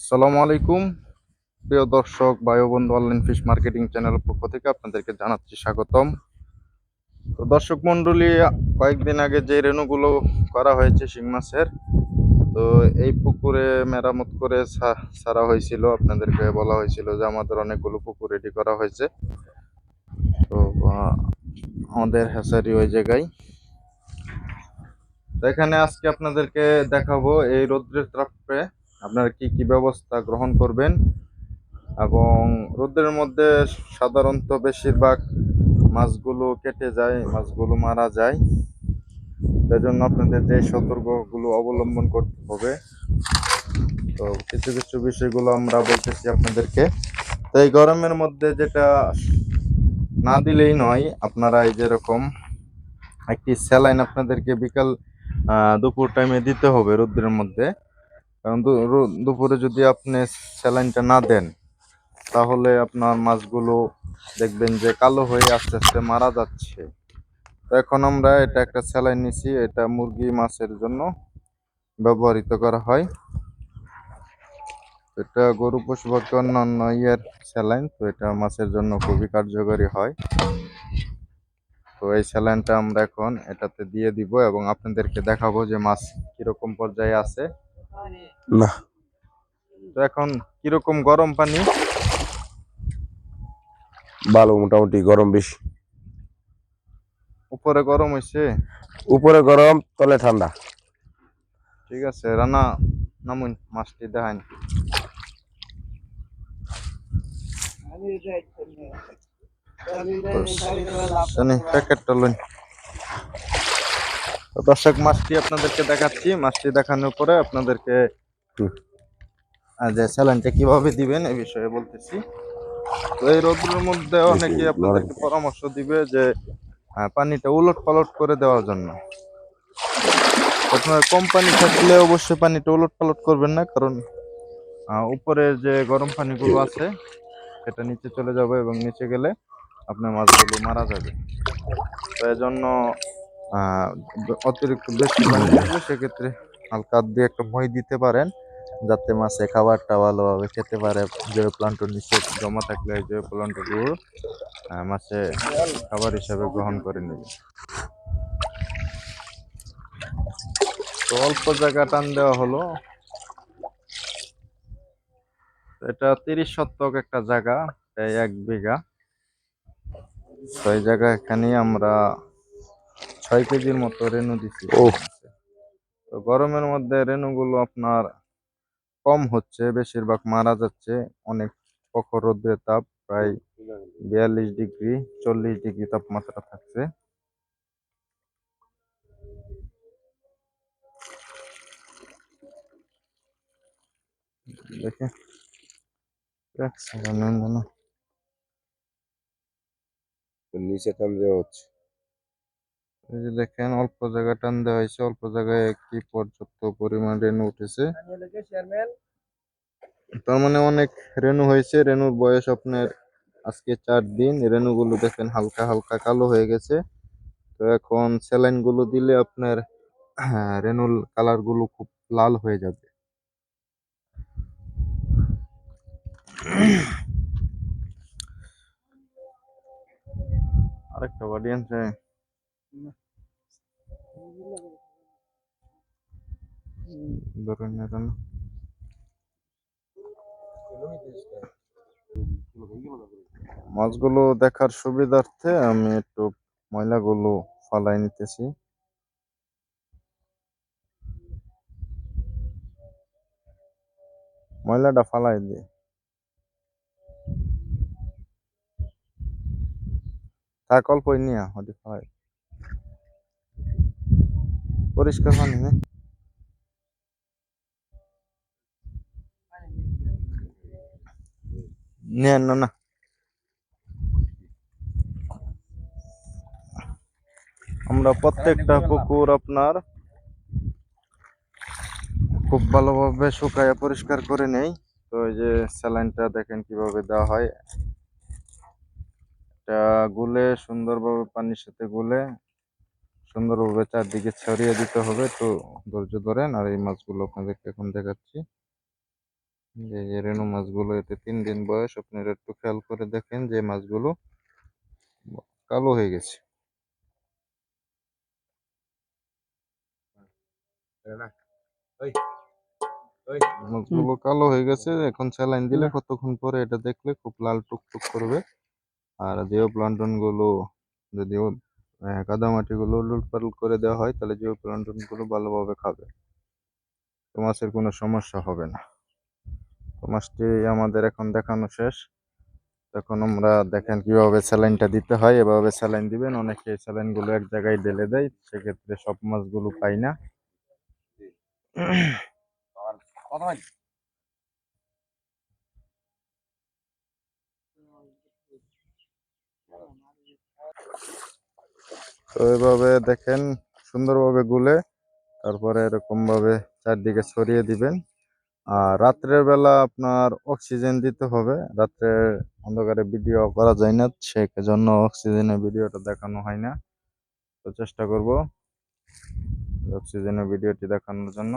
আসসালামু আলাইকুম। প্রিয় দর্শক বায়ু বন্ধু অনলাইন ফিশ মার্কেটিং চ্যানেলের পক্ষ থেকে আপনাদেরকে জানাচ্ছি স্বাগতম। তো দর্শক মন্ডলী, কয়েকদিন আগে যে রেণুগুলো করা হয়েছে শিং মাছের, তো এই পুকুরে মেরামত করে ছাড়া হয়েছিল। আপনাদেরকে বলা হয়েছিল যে আমাদের অনেকগুলো পুকুর রেডি করা হয়েছে। তো আমাদের হ্যাসারি ওই জায়গায়। এখানে আজকে আপনাদেরকে দেখাবো এই রৌদ্রের তাপে আপনারা কি কি ব্যবস্থা গ্রহণ করবেন? এবং রোদ্রের মধ্যে সাধারণত বেশিরভাগ মাছগুলো কেটে যায়, মাছগুলো মারা যায়। সেজন্য আপনাদের যে সতর্কগুলো অবলম্বন করতে হবে। তো কিছু কিছু বিষয়গুলো আমরা বলতেছি আপনাদেরকে। তো এই গরমের মধ্যে যেটা না দিলেই নয়, আপনারা এই যেরকম একটি স্যালাইন আপনাদেরকে বিকাল দুপুর টাইমে দিতে হবে রোদ্রের মধ্যে। কারণ দুপুরে যদি আপনি স্যালাইনটা না দেন, তাহলে আপনার মাছগুলো দেখবেন যে কালো হয়ে আস্তে আস্তে মারা যাচ্ছে। তো এখন আমরা এটা একটা স্যালাইন নিছি, এটা মুরগি মাছের জন্য ব্যবহৃত করা হয়। এটা গরু পশু পাখি অন্যান্য ইয়ের স্যালাইন, তো এটা মাছের জন্য খুবই কার্যকরী হয়। তো এই স্যালাইনটা আমরা এখন এটাতে দিয়ে দিব এবং আপনাদেরকে দেখাবো যে মাছ কীরকম পর্যায়ে আছে। না। তো এখন কীরকম গরম পানি? ভালো মোটামুটি গরম বেশি। উপরে গরম হয়েছে উপরে গরম তলে ঠান্ডা। ঠিক আছে রানা নামুন মাছটি দেখান। শনি প্যাকেটটা লইন। তো দর্শক মাছটি আপনাদেরকে দেখাচ্ছি। মাছটি দেখানোর পরে আপনাদেরকে যে স্যালাইনটা কীভাবে দিবেন এই বিষয়ে বলতেছি। তো এই রোদের মধ্যে অনেকেই আপনাদেরকে পরামর্শ দিবে যে পানিটা উলট পালট করে দেওয়ার জন্য। আপনার কোম্পানি থাকলে অবশ্যই পানিটা উলট পালট করবেন না কারণ উপরের যে গরম পানিগুলো আছে সেটা নিচে চলে যাবে এবং নিচে গেলে আপনার মাছগুলো মারা যাবে। তো এজন্য অতিরিক্ত বেশি পানি থাকলে সেক্ষেত্রে হালকা দিয়ে একটা মই দিতে পারেন, যাতে মাছে খাবারটা ভালোভাবে খেতে পারে। যে প্লান্টন নিচে জমা থাকলে যে প্লান্টগুলো মাছে খাবার হিসাবে গ্রহণ করে নেবে। তো অল্প জায়গা টান দেওয়া হলো। এটা তিরিশ শতক একটা জায়গা এক বিঘা। তো এই জায়গা এখানে আমরা ছয় কেজির মতো রেনু দিচ্ছি ও। তো গরমের মধ্যে রেনুগুলো আপনার কম হচ্ছে বেশিরভাগ মারা যাচ্ছে। অনেক প্রখর রোদ্রের তাপ প্রায় বিয়াল্লিশ ডিগ্রি চল্লিশ ডিগ্রি তাপমাত্রা থাকছে। দেখে। নিচে দেওয়া হচ্ছে। এই যে দেখেন অল্প জায়গা টান দেওয়া হয়েছে। অল্প জায়গায় কি পর্যাপ্ত পরিমাণ রেনু উঠেছে। তার মানে অনেক রেনু হয়েছে। রেনুর বয়স আপনার আজকে চার দিন। রেনুগুলো দেখেন হালকা হালকা কালো হয়ে গেছে। তো এখন স্যালাইনগুলো দিলে আপনার হ্যাঁ, রেনুর কালারগুলো খুব লাল হয়ে যাবে। আরেকটা বাড়ি মাছগুলো দেখার সুবিধার্থে আমি একটু ময়লাগুলো ফালাই নিতেছি। ময়লাটা ফালাই দিয়ে থাক, অল্পই নিয়া ফালাই পরিষ্কার পানি না নেন, না না। আমরা প্রত্যেকটা পুকুর আপনার খুব ভালোভাবে শুকায় পরিষ্কার করে নেই। তো এই যে স্যালাইনটা দেখেন কীভাবে দেওয়া হয়। এটা গুলে, সুন্দরভাবে পানির সাথে গুলে সুন্দরভাবে চারদিকে ছড়িয়ে দিতে হবে। তো ধৈর্য ধরেন, আর এই মাছগুলো আপনাদেরকে এখন দেখাচ্ছি। যে যে রেনু মাছগুলো, এতে তিন দিন বয়স। আপনারা একটু খেয়াল করে দেখেন যে মাছগুলো কালো হয়ে গেছে। মাছগুলো কালো হয়ে গেছে। এখন স্যালাইন দিলে কতক্ষণ পরে এটা দেখলে খুব লাল টুকটুক করবে। আর জিও প্লান্টনগুলো যদিও আহ, কাদামাটি গুলো উলট পালট করে দেওয়া হয় তাহলে জিও প্লান্টনগুলো ভালোভাবে খাবে। তো মাছের কোনো সমস্যা হবে না। তো মাছটি আমাদের এখন দেখানো শেষ। তখন আমরা দেখেন কীভাবে স্যালাইনটা দিতে হয় এভাবে স্যালাইন দিবেন। অনেকে স্যালাইনগুলো এক জায়গায় ঢেলে দেয় সেক্ষেত্রে সব মাছগুলো পাই না। তো এভাবে দেখেন, সুন্দরভাবে গুলে তারপরে এরকম ভাবে চারদিকে ছড়িয়ে দিবেন। আর রাত্রের বেলা আপনার অক্সিজেন দিতে হবে। রাত্রে অন্ধকারে ভিডিও করা যায় না সে জন্য অক্সিজেনের ভিডিওটা দেখানো হয় না। তো চেষ্টা করব অক্সিজেনের ভিডিওটি দেখানোর জন্য।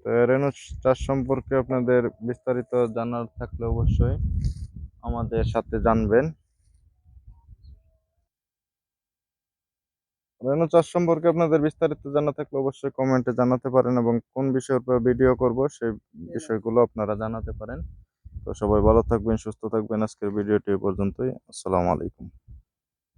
তো রেনু চাষ সম্পর্কে আপনাদের বিস্তারিত জানার থাকলে অবশ্যই আমাদের সাথে জানবেন। রেনু চাষ সম্পর্কে আপনাদের বিস্তারিত জানা থাকলে অবশ্যই কমেন্টে জানাতে পারেন এবং কোন বিষয়ের উপর ভিডিও করব সেই বিষয়গুলো আপনারা জানাতে পারেন। তো সবাই ভালো থাকবেন সুস্থ থাকবেন। আজকের ভিডিওটি এ পর্যন্তই। আসসালামু আলাইকুম।